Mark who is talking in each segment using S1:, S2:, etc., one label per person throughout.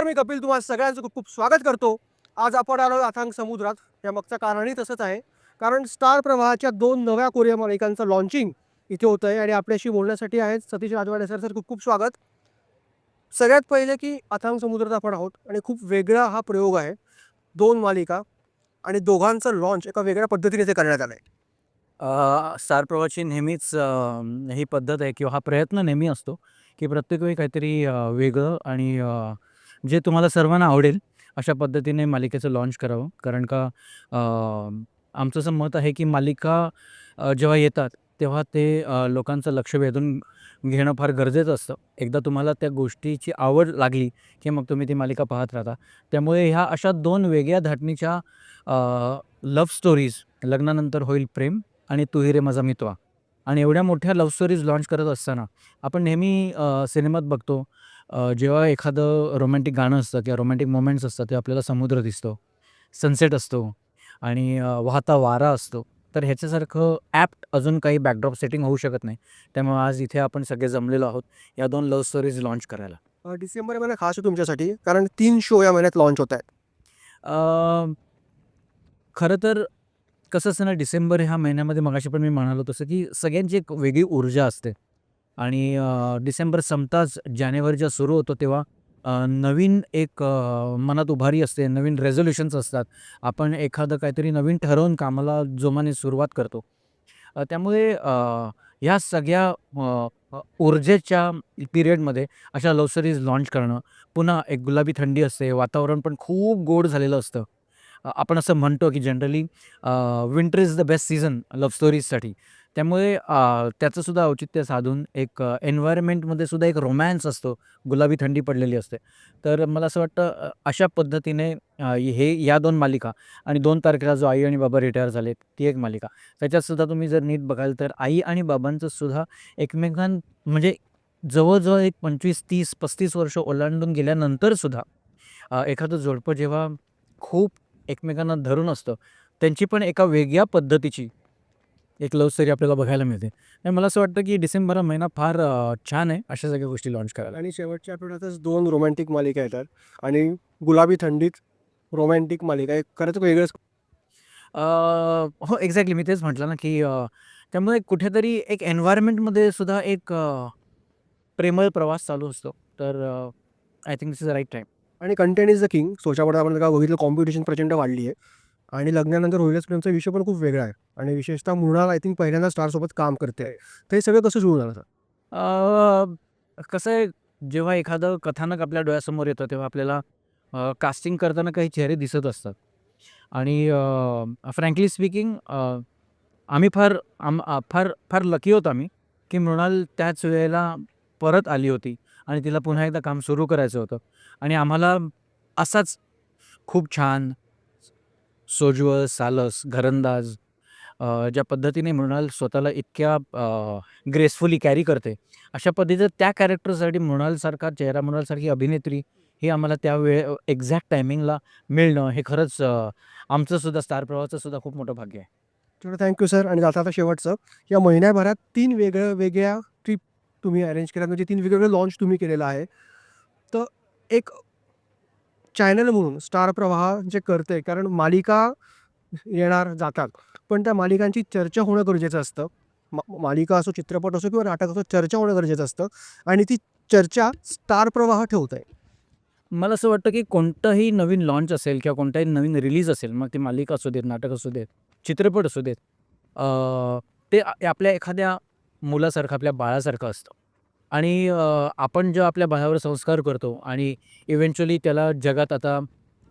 S1: नमस्कार मी कपिल. तुम्हाला सगळ्यांचं खूप खूप स्वागत करतो. आज आपण आलो अथांग समुद्रात. या मागचं कारणही तसंच आहे. कारण स्टार प्रवाहाच्या दोन नव्या कोरिया मालिकांचं लॉन्चिंग इथे होतं आहे आणि आपल्याशी बोलण्यासाठी आहेत सतीश राजवाडे सर. सर खूप खूप स्वागत. सगळ्यात पहिले की अथांग समुद्रात आपण आहोत आणि खूप वेगळा हा प्रयोग आहे दोन मालिका आणि दोघांचं लॉन्च एका वेगळ्या पद्धतीने ते करण्यात आलं आहे
S2: स्टार प्रवाहाची नेहमीच ही पद्धत आहे किंवा हा प्रयत्न नेहमी असतो की प्रत्येक वेळी काहीतरी वेगळं आणि जे तुम्हाला सर्वांना आवडेल अशा पद्धतीने मालिकेचं लॉन्च करावं. कारण का आमचं असं मत आहे की मालिका जेव्हा येतात तेव्हा ते लोकांचं लक्ष वेधून घेणं फार गरजेचं असतं. एकदा तुम्हाला त्या गोष्टीची आवड लागली की मग तुम्ही ती मालिका पाहत राहता. त्यामुळे ह्या अशा दोन वेगळ्या धाटणीच्या लव्ह स्टोरीज लग्नानंतर होईल प्रेम आणि तू रे माझा मितवा. आणि एवढ्या मोठ्या लव्ह स्टोरीज लॉन्च करत असताना आपण नेहमी सिनेमात बघतो अ, जेव्हा एखादं रोमॅन्टिक गाणं असतं किंवा रोमॅन्टिक मोमेंट्स असतात तेव्हा आपल्याला समुद्र दिसतो सनसेट असतो आणि अ, वाहता वारा असतो. तर ह्याच्यासारखं ॲप्ट अजून काही बॅकड्रॉप सेटिंग होऊ शकत नाही. त्यामुळे आज इथे आपण सगळे जमलेलो आहोत या दोन लव्ह स्टोरीज लॉन्च करायला.
S1: अ, डिसेंबर महिना खास आहे तुमच्यासाठी कारण तीन शो या महिन्यात लॉन्च होत आहेत.
S2: अ, खरं तर कसं असतं ना डिसेंबर ह्या महिन्यामध्ये मगाशी पण मी म्हणालो तसं की सगळ्यांची एक वेगळी ऊर्जा असते. आणि डिसेंबर संपताच जानेवारी जेव्हा सुरू होतो तेव्हा नवीन एक मनात उभारी असते नवीन रेझोल्युशन्स असतात. आपण एखादं काहीतरी नवीन ठरवून कामाला जोमाने सुरुवात करतो. त्यामुळे ह्या सगळ्या ऊर्जेच्या पिरियडमध्ये अशा लव्ह सिरीज लॉन्च करणं पुन्हा एक गुलाबी थंडी असते वातावरण पण खूप गोड झालेलं असतं. आपण असं म्हणतो की generally winter is the best season love स्टोरीजसाठी त्यामुळे त्याचं त्याचंसुद्धा औचित्य साधून एक एन्व्हायरमेंटमध्ये सुद्धा एक रोमॅन्स असतो. गुलाबी थंडी पडलेली असते. तर मला असं वाटतं अशा पद्धतीने हे या दोन मालिका आणि दोन तारखेला जो आई आणि बाबा रिटायर झाले ती एक मालिका. त्याच्यातसुद्धा तुम्ही जर नीट बघाल तर आई आणि बाबांचं सुद्धा एकमेकां म्हणजे जवळजवळ एक पंचवीस तीस पस्तीस वर्ष ओलांडून गेल्यानंतर सुद्धा एखादं जोडपं जेव्हा खूप एकमेकांना धरून असतं त्यांची पण एका वेगळ्या पद्धतीची एक लव्ह स्टोरी आपल्याला बघायला मिळते. आणि मला असं वाटतं की डिसेंबर हा महिना फार छान आहे अशा सगळ्या गोष्टी लॉन्च करायला.
S1: आणि शेवटच्या आठवड्यातच दोन रोमॅन्टिक मालिका येतात आणि गुलाबी थंडीत रोमॅन्टिक मालिका. एक खरंच वेगळंच.
S2: अ, हो एक्झॅक्टली मी तेच म्हटलं ना की त्यामुळे कुठेतरी एक एन्व्हायरमेंटमध्ये सुद्धा एक प्रेमळ प्रवास चालू असतो. तर I think this is the right time
S1: आणि कंटेंट इज द किंग सोच्यामध्ये आपण का बघितलं कॉम्पिटिशन प्रचंड वाढली आहे आणि लग्नानंतर होईलच प्रेमचा विषय पण खूप वेगळा आहे. आणि विशेषतः मृणाल आय थिंक पहिल्यांदा स्टारसोबत काम करते. आहे तर हे सगळं कसं जुळून आलं सर?
S2: कसं आहे जेव्हा एखादं कथानक आपल्या डोळ्यासमोर येतं तेव्हा आपल्याला कास्टिंग करताना काही चेहरे दिसत असतात. आणि फ्रँकली स्पीकिंग आम्ही फार आम फार फार लकी होतो आम्ही की मृणाल त्याच वेळेला परत आली होती आणि तिला पुन्हा एकदा काम सुरू करायचं होतं. आणि आम्हाला असाच खूप छान सोज्वळ सालस घरंदाज ज्या पद्धतीने मृणाल स्वतःला इतक्या ग्रेसफुली कॅरी करते अशा पद्धतीचं त्या कॅरेक्टरसाठी मृणालसारखा चेहरा मृणालसारखी अभिनेत्री ही आम्हाला त्यावेळे एक्झॅक्ट टायमिंगला मिळणं हे खरंच आमचंसुद्धा आमचं सुद्धा स्टार प्रवाहाचं सुद्धा खूप मोठं भाग्य आहे.
S1: तर थँक्यू सर आणि आता आता शेवटचं या महिन्याभरात तीन वेगळ्या वेगळ्या ट्रीप तुम्ही अरेंज केल्या म्हणजे तीन वेगवेगळे लॉन्च तुम्ही केलेलं आहे. तर एक चॅनल म्हणून स्टार प्रवाह जे करते कारण मालिका येणार जातात. पण त्या मालिकांची चर्चा होणं गरजेचं असतं. मा- मालिका असो चित्रपट असो किंवा नाटक असो चर्चा होणं गरजेचं असतं. आणि ती चर्चा स्टार प्रवाह ठेवत आहे
S2: मला असं वाटतं की कोणतंही नवीन लॉन्च असेल किंवा कोणताही नवीन रिलीज असेल मग ती मालिका असू देत नाटक असू देत चित्रपट असू देत ते आपल्या एखाद्या मुलासारखं आपल्या बाळासारखं असतं. आणि अ, आपण जेव्हा आपल्या बाळावर संस्कार करतो आणि इव्हेंच्युअली त्याला जगात आता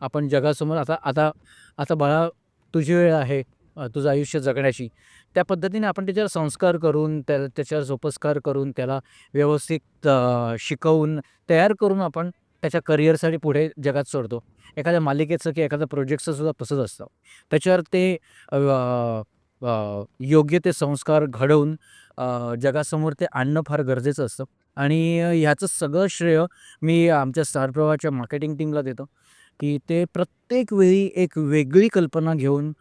S2: आपण जगासमोर आता आता आता बाळा तुझी वेळ आहे अ, तुझं आयुष्य जगण्याची त्या पद्धतीने आपण त्याच्यावर संस्कार करून त्या त्याच्यावर सोपस्कार करून त्याला व्यवस्थित अ, शिकवून तयार करून आपण त्याच्या करिअरसाठी पुढे जगात सोडतो. एखाद्या मालिकेचं की एखाद्या प्रोजेक्टचं सुद्धा तसंच असतं. त्याच्यावर ते अ, अ, योग्य ते संस्कार घडवून जगासमोर ते आणणं फार गरजेचं असतं. आणि ह्याचं सगळं श्रेय मी आमच्या स्टार प्रवाहाच्या मार्केटिंग टीमला देतो की ते प्रत्येक वेळी एक वेगळी कल्पना घेऊन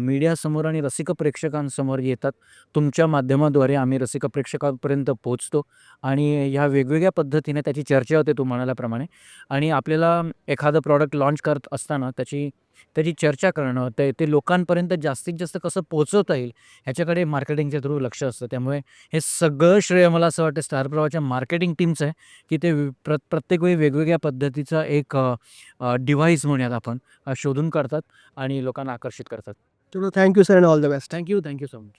S2: मीडियासमोर आणि रसिक प्रेक्षकांसमोर येतात. तुमच्या माध्यमाद्वारे आम्ही रसिक प्रेक्षकांपर्यंत पोहोचतो आणि ह्या वेगवेगळ्या पद्धतीने त्याची चर्चा होते तू म्हणाल्याप्रमाणे. आणि आपल्याला एखादं प्रॉडक्ट लाँच करत असताना त्याची त्याची चर्चा करणं ते ते लोकांपर्यंत जास्तीत जास्त कसं पोहोचवता येईल ह्याच्याकडे मार्केटिंगच्या थ्रू लक्ष असतं. त्यामुळे हे सगळं श्रेय मला असं वाटतं स्टार प्रवाहच्या मार्केटिंग टीमचं आहे की ते प्र प्रत्येक वेळी वेगवेगळ्या पद्धतीचा एक डिव्हाइस म्हणूयात आपण शोधून काढतात आणि लोकांना आकर्षित करतात.
S1: Thank you sir and all the best
S2: thank you thank you so much